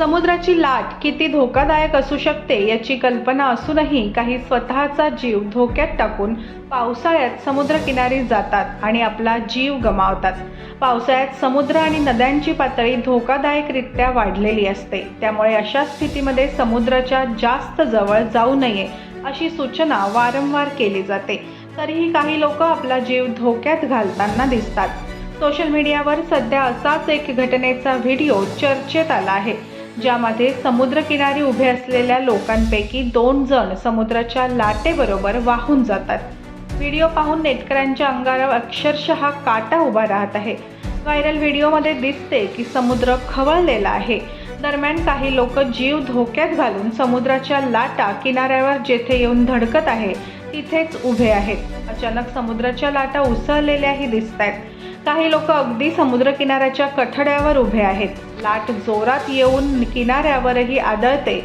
समुद्राची लाट किती धोकादायक असू शकते याची कल्पना असूनही काही स्वतःचा जीव धोक्यात टाकून पावसाळ्यात समुद्रकिनारी जातात आणि आपला जीव गमावतात. पावसाळ्यात समुद्र आणि नद्यांची पातळी धोकादायकरित्या वाढलेली असते. त्यामुळे अशा स्थितीमध्ये समुद्राच्या जास्त जवळ जाऊ नये अशी सूचना वारंवार केली जाते. तरीही काही लोक आपला जीव धोक्यात घालताना दिसतात. सोशल मीडियावर सध्या असाच एक घटनेचा व्हिडिओ चर्चेत आला आहे. ज्यामध्ये समुद्रकिनारी उभे असलेल्या लोकांपैकी दोन जण समुद्राच्या लाटेबरोबर वाहून जातात. व्हिडिओ पाहून नेटकऱ्यांच्या अंगावर अक्षरशः काटा उभा राहत आहे. व्हायरल व्हिडिओमध्ये दिसते की समुद्र खवळलेला आहे. दरम्यान काही लोक जीव धोक्यात घालून समुद्राच्या लाटा किनाऱ्यावर जेथे येऊन धडकत आहे तिथेच उभे आहेत. अचानक समुद्राच्या लाटा उसळलेल्याही दिसत आहेत. काही लोक अगदी समुद्रकिनाऱ्याच्या कठड्यावर उभे आहेत. लाट जोरात येऊन किनाऱ्यावरही आदळते.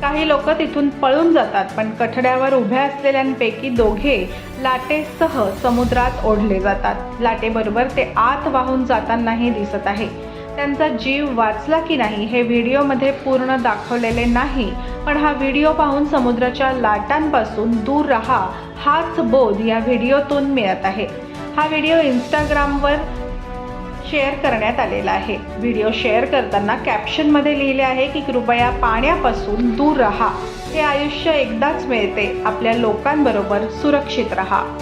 काही लोक तिथून पळून जातात पण कठड्यावर उभ्या असलेल्यांपैकी दोघे लाटेसह समुद्रात ओढले जातात. लाटेबरोबर ते आत वाहून जातानाही दिसत आहे. त्यांचा जीव वाचला की नाही हे व्हिडिओमध्ये पूर्ण दाखवलेले नाही पण हा व्हिडिओ पाहून समुद्राच्या लाटांपासून दूर राहा हाच बोध या व्हिडिओतून मिळत आहे. हा व्हिडिओ इंस्टाग्रामवर शेअर करण्यात आलेला आहे. व्हिडिओ शेअर करताना कॅप्शनमध्ये लिहिले आहे की कृपया पाण्यापासून दूर राहा. हे आयुष्य एकदाच मिळते. आपल्या लोकांबरोबर सुरक्षित राहा.